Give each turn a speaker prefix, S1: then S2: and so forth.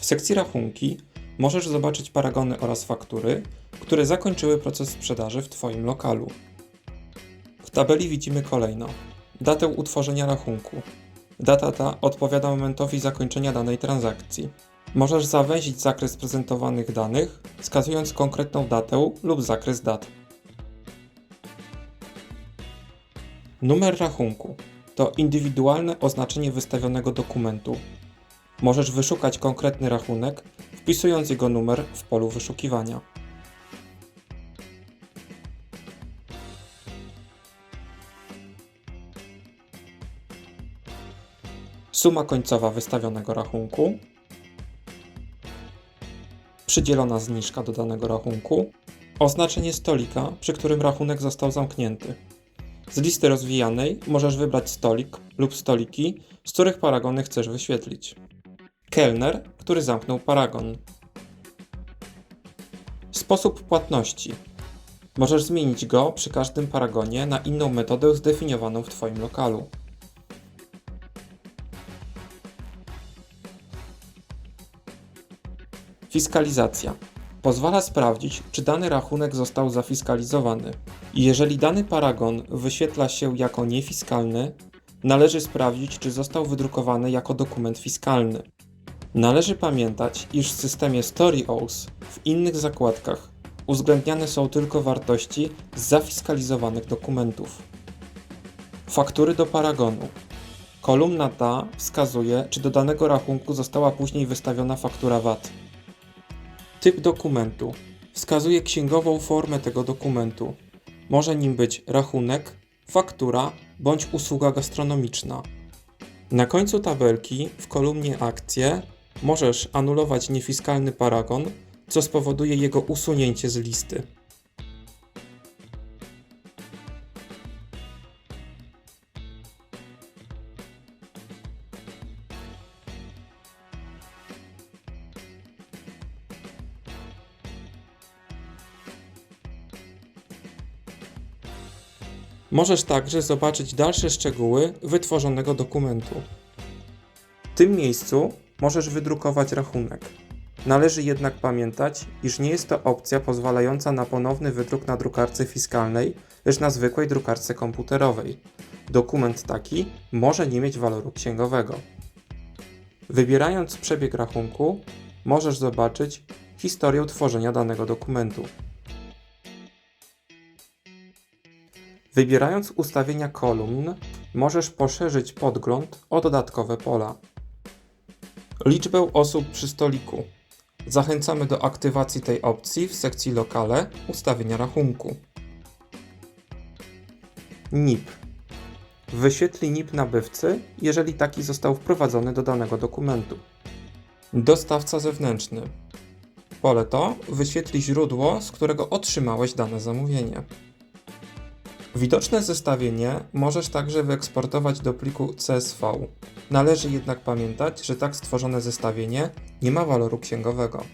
S1: W sekcji rachunki możesz zobaczyć paragony oraz faktury, które zakończyły proces sprzedaży w Twoim lokalu. W tabeli widzimy kolejno datę utworzenia rachunku. Data ta odpowiada momentowi zakończenia danej transakcji. Możesz zawęzić zakres prezentowanych danych, wskazując konkretną datę lub zakres dat. Numer rachunku to indywidualne oznaczenie wystawionego dokumentu. Możesz wyszukać konkretny rachunek, wpisując jego numer w polu wyszukiwania. Suma końcowa wystawionego rachunku. Przydzielona zniżka do danego rachunku. Oznaczenie stolika, przy którym rachunek został zamknięty. Z listy rozwijanej możesz wybrać stolik lub stoliki, z których paragony chcesz wyświetlić. Kelner, który zamknął paragon. Sposób płatności. Możesz zmienić go przy każdym paragonie na inną metodę zdefiniowaną w Twoim lokalu. Fiskalizacja. Pozwala sprawdzić, czy dany rachunek został zafiskalizowany. Jeżeli dany paragon wyświetla się jako niefiskalny, należy sprawdzić, czy został wydrukowany jako dokument fiskalny. Należy pamiętać, iż w systemie StoryOS w innych zakładkach uwzględniane są tylko wartości z zafiskalizowanych dokumentów. Faktury do paragonu. Kolumna ta wskazuje, czy do danego rachunku została później wystawiona faktura VAT. Typ dokumentu wskazuje księgową formę tego dokumentu. Może nim być rachunek, faktura bądź usługa gastronomiczna. Na końcu tabelki w kolumnie akcje możesz anulować niefiskalny paragon, co spowoduje jego usunięcie z listy. Możesz także zobaczyć dalsze szczegóły wytworzonego dokumentu. W tym miejscu możesz wydrukować rachunek. Należy jednak pamiętać, iż nie jest to opcja pozwalająca na ponowny wydruk na drukarce fiskalnej, lecz na zwykłej drukarce komputerowej. Dokument taki może nie mieć waloru księgowego. Wybierając przebieg rachunku, możesz zobaczyć historię tworzenia danego dokumentu. Wybierając ustawienia kolumn, możesz poszerzyć podgląd o dodatkowe pola. Liczbę osób przy stoliku. Zachęcamy do aktywacji tej opcji w sekcji Lokale ustawienia rachunku. NIP. Wyświetli NIP nabywcy, jeżeli taki został wprowadzony do danego dokumentu. Dostawca zewnętrzny. Pole to wyświetli źródło, z którego otrzymałeś dane zamówienie. Widoczne zestawienie możesz także wyeksportować do pliku CSV. Należy jednak pamiętać, że tak stworzone zestawienie nie ma waloru księgowego.